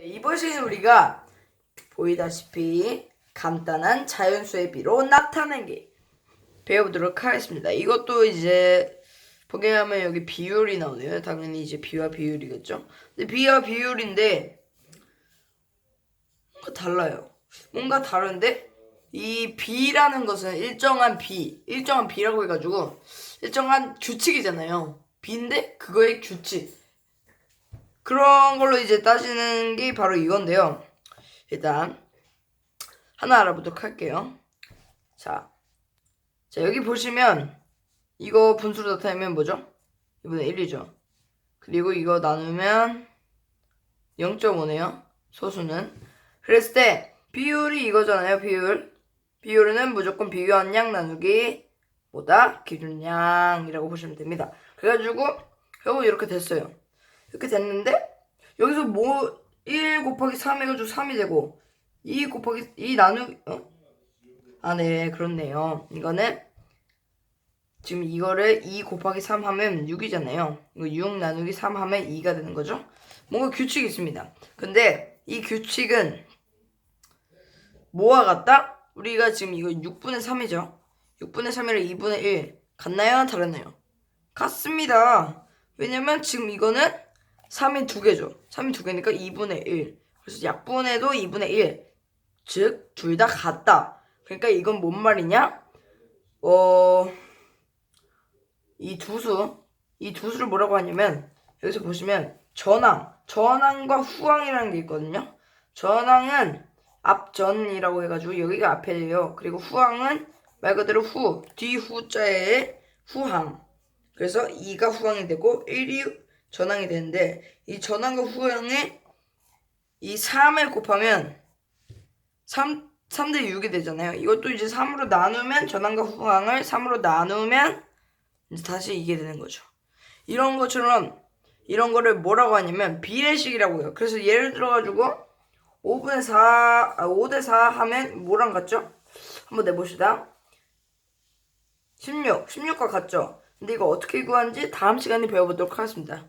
이번 시간에 우리가 보이다시피 간단한 자연수의 비로 나타내기 배워보도록 하겠습니다. 이것도 이제 보게 하면 여기 비율이 나오네요. 당연히 이제 비와 비율이겠죠. 근데 비와 비율인데 뭔가 달라요. 뭔가 다른데 이 비라는 것은 일정한 비, 일정한 비라고 해가지고 일정한 규칙이잖아요. 비인데 그거의 규칙. 그런 걸로 이제 따지는 게 바로 이건데요. 일단 하나 알아보도록 할게요. 자, 자 여기 보시면 이거 분수로 나타내면 뭐죠? 2분의 1이죠. 그리고 이거 나누면 0.5네요. 소수는. 그랬을 때 비율이 이거잖아요. 비율. 비율은 무조건 비교한 양 나누기 보다 기준량이라고 보시면 됩니다. 그래가지고 결국 이렇게 됐어요. 이렇게 됐는데 여기서 뭐 1 곱하기 3 해가지고 3이 되고 2 곱하기 2 나누기 어? 아네 그렇네요. 이거는 지금 이거를 2 곱하기 3 하면 6이잖아요. 이거 6 나누기 3 하면 2가 되는 거죠. 뭔가 규칙이 있습니다. 근데 이 규칙은 뭐와 같다? 우리가 지금 이거 6분의 3이죠. 6분의 3이랑 2분의 1 같나요? 다르나요? 같습니다. 왜냐면 지금 이거는 3이 두 개죠. 3이 두 개니까 2분의 1. 그래서 약분해도 2분의 1. 즉, 둘 다 같다. 그러니까 이건 뭔 말이냐? 어, 이 두 수, 이 두 수를 뭐라고 하냐면, 여기서 보시면, 전항, 전항과 후항이라는 게 있거든요. 전항은 앞전이라고 해가지고, 여기가 앞에요. 그리고 후항은 말 그대로 후, 뒤 후자의 후항. 그래서 2가 후항이 되고 1이 전항이 되는데 이 전항과 후항에 이 3을 곱하면 3, 3대 6이 되잖아요. 이것도 이제 3으로 나누면 전항과 후항을 3으로 나누면 이제 다시 이게 되는 거죠. 이런 것처럼 이런 거를 뭐라고 하냐면 비례식이라고 해요. 그래서 예를 들어가지고 5분의 4, 아, 5대 4 하면 뭐랑 같죠? 한번 내봅시다. 16, 16과 같죠? 근데 이거 어떻게 구하는지 다음 시간에 배워보도록 하겠습니다.